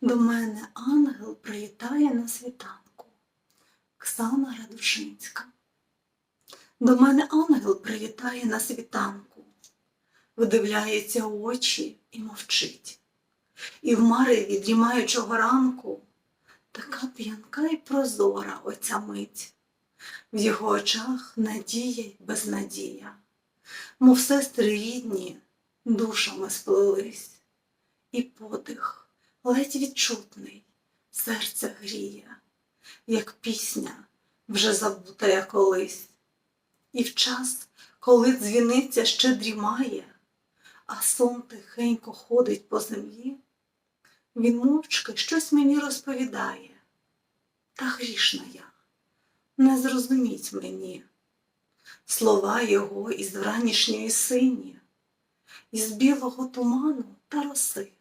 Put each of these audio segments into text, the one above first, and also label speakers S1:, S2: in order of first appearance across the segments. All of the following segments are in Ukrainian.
S1: До мене ангел прилітає на світанку. Оксана Радушинська. До мене ангел прилітає на світанку, видивляється у очі і мовчить. І в мареві дрімаючого ранку така п'янка й прозора оця мить. В його очах надія й безнадія, мов сестри рідні душами сплелись, і подих ледь відчутний, серце гріє, як пісня вже забута я колись. І в час, коли дзвіниця ще дрімає, а сон тихенько ходить по землі, він мовчки щось мені розповідає, та грішна я, не зрозуміть мені. Слова його із вранішньої сині, із білого туману та роси.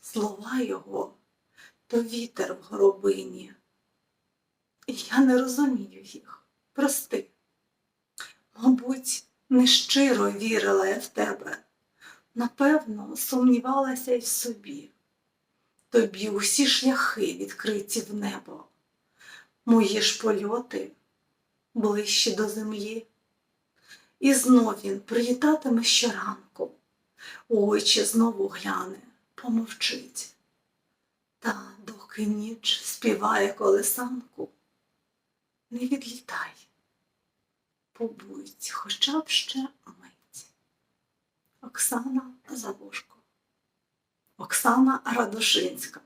S1: Слова його то вітер в горобині. І я не розумію їх, прости. Мабуть, нещиро вірила я в тебе, напевно, сумнівалася й в собі. Тобі усі шляхи відкриті в небо, мої ж польоти ближче до землі. І знов він прилітатиме щоранку, у очі знову гляне, помовчить. Та доки ніч співає колесанку, не відлітай побудь хоча б ще мить. Оксана Завушко, Оксана Радушинська.